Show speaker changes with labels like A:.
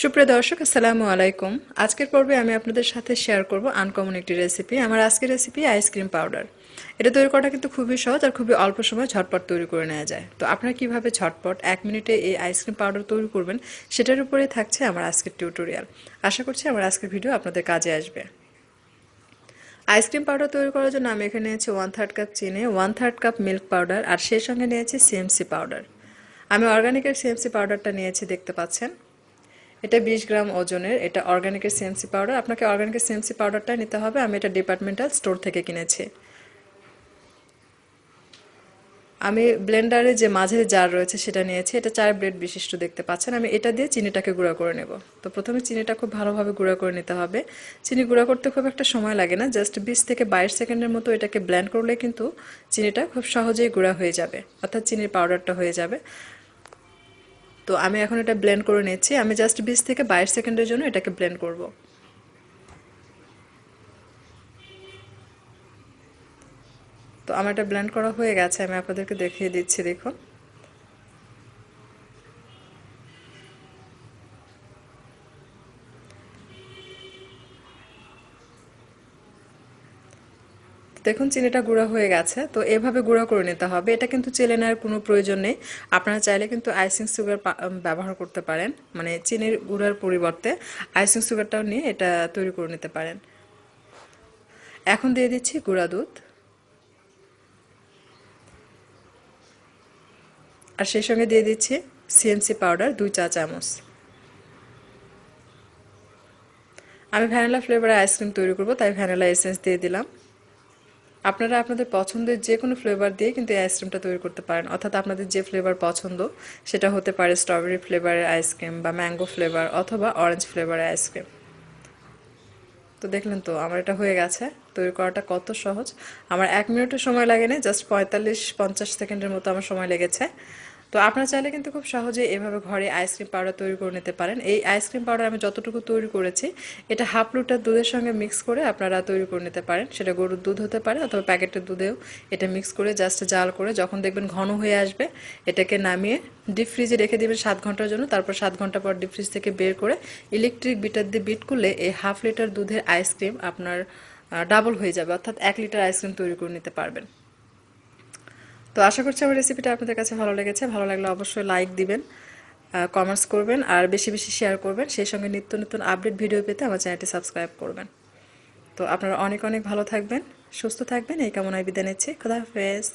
A: সুপ্রিয় দর্শক, আসসালামু আলাইকুম। আজকের পর্বে আমি আপনাদের সাথে শেয়ার করব আনকমন একটি রেসিপি আমার আজকের রেসিপি আইসক্রিম পাউডার এটা তৈরি করাটা কিন্তু খুবই সহজ আর খুবই অল্প সময় ঝটপট তৈরি করে নেওয়া যায়। তো আপনারা কীভাবে ঝটপট এক মিনিটে এই আইসক্রিম পাউডার তৈরি করবেন, সেটার উপরে থাকছে আমার আজকের টিউটোরিয়াল আশা করছি আমার আজকের ভিডিও আপনাদের কাজে আসবে। আইসক্রিম পাউডার তৈরি করার জন্য আমি এখানে নিয়েছি ওয়ান থার্ড কাপ চিনি one third cup milk powder আর সেই সঙ্গে নিয়েছি সিএমসি পাউডার আমি অর্গানিকের সিএমসি পাউডারটা নিয়েছি, দেখতে পাচ্ছেন। এটা বিশ গ্রাম ওজনের, এটা অর্গানিকের সিএমসি পাউডার আপনাকে অর্গানিকের সিএমসি পাউডারটা নিতে হবে। আমি এটা ডিপার্টমেন্টাল স্টোর থেকে কিনেছি। আমি ব্লেন্ডারে যে মাঝের জার রয়েছে, সেটা নিয়েছি। এটা চার ব্লেড বিশিষ্ট দেখতে পাচ্ছেন। আমি এটা দিয়ে চিনিটাকে গুঁড়া করে নেব। তো প্রথমে চিনিটা খুব ভালোভাবে গুঁড়া করে নিতে হবে। চিনি গুঁড়া করতে খুব একটা সময় লাগে না। জাস্ট বিশ থেকে বাইশ সেকেন্ডের মতো এটাকে ব্ল্যান্ড করলে কিন্তু চিনিটা খুব সহজেই গুঁড়া হয়ে যাবে। অর্থাৎ চিনির পাউডারটা হয়ে যাবে। তো আমি এখন এটা ব্লেন্ড করে নিচ্ছি। আমি জাস্ট বিশ থেকে বাইশ সেকেন্ডের জন্য এটাকে ব্লেন্ড করব। তো আমার এটা ব্লেন্ড করা হয়ে গেছে, আমি আপনাদেরকে দেখিয়ে দিচ্ছি, দেখুন। দেখুন, চিনিটা গুঁড়া হয়ে গেছে, তো এভাবে গুঁড়া করে নিতে হবে। এটা কিন্তু চেলে নেওয়ার কোনো প্রয়োজন নেই। আপনারা চাইলে কিন্তু আইসিং সুগার ব্যবহার করতে পারেন। মানে চিনির গুঁড়ার পরিবর্তে আইসিং সুগারটাও নিয়ে এটা তৈরি করে নিতে পারেন। এখন দিয়ে দিচ্ছি গুঁড়া দুধ। আর সেই সঙ্গে দিয়ে দিচ্ছি সিএমসি পাউডার দুই চা চামচ। আমি ভ্যানিলা ফ্লেভারের আইসক্রিম তৈরি করব, তাই ভ্যানিলা এসেন্স দিয়ে দিলাম। আপনারা আপনাদের পছন্দের যে কোনো ফ্লেভার দিয়ে কিন্তু এই আইসক্রিমটা তৈরি করতে পারেন। অর্থাৎ আপনাদের যে ফ্লেভার পছন্দ, সেটা হতে পারে স্ট্রবেরি ফ্লেভারের আইসক্রিম বা ম্যাঙ্গো ফ্লেভার অথবা অরেঞ্জ ফ্লেভারের আইসক্রিম তো দেখলেন তো, আমার এটা হয়ে গেছে। তৈরি করাটা কত সহজ। আমার এক মিনিটের সময় লাগেনি জাস্ট পঁয়তাল্লিশ পঞ্চাশ সেকেন্ডের মতো আমার সময় লেগেছে। তো আপনারা চাইলে কিন্তু খুব সহজেই এভাবে ঘরে আইসক্রিম পাউডার তৈরি করে নিতে পারেন। এই আইসক্রিম পাউডার আমি যতটুকু তৈরি করেছি, এটা হাফ লিটার দুধের সঙ্গে মিক্স করে আপনারা তৈরি করে নিতে পারেন। সেটা গরুর দুধ হতে পারে অথবা প্যাকেটের দুধেও এটা মিক্স করে জাস্ট জাল করে যখন দেখবেন ঘন হয়ে আসবে, এটাকে নামিয়ে ডিপ ফ্রিজে রেখে দেবেন সাত ঘণ্টার জন্য। তারপর সাত ঘণ্টা পর ডিপ ফ্রিজ থেকে বের করে ইলেকট্রিক বিটার দিয়ে বিট করলে এই হাফ লিটার দুধের আইসক্রিম আপনার ডাবল হয়ে যাবে। অর্থাৎ এক লিটার আইসক্রিম তৈরি করে নিতে পারবেন। তো আশা করছি আমার রেসিপিটা আপনাদের কাছে ভালো লেগেছে। ভালো লাগলে অবশ্যই লাইক দিবেন কমেন্টস করবেন, আর বেশি বেশি শেয়ার করবেন। সেই সঙ্গে নিত্য নতুন আপডেট ভিডিও পেতে আমার চ্যানেলটি সাবস্ক্রাইব করবেন। তো আপনারা অনেক অনেক ভালো থাকবেন, সুস্থ থাকবেন। এই কামনায় বিদায় নিচ্ছি। খোদা হাফেজ।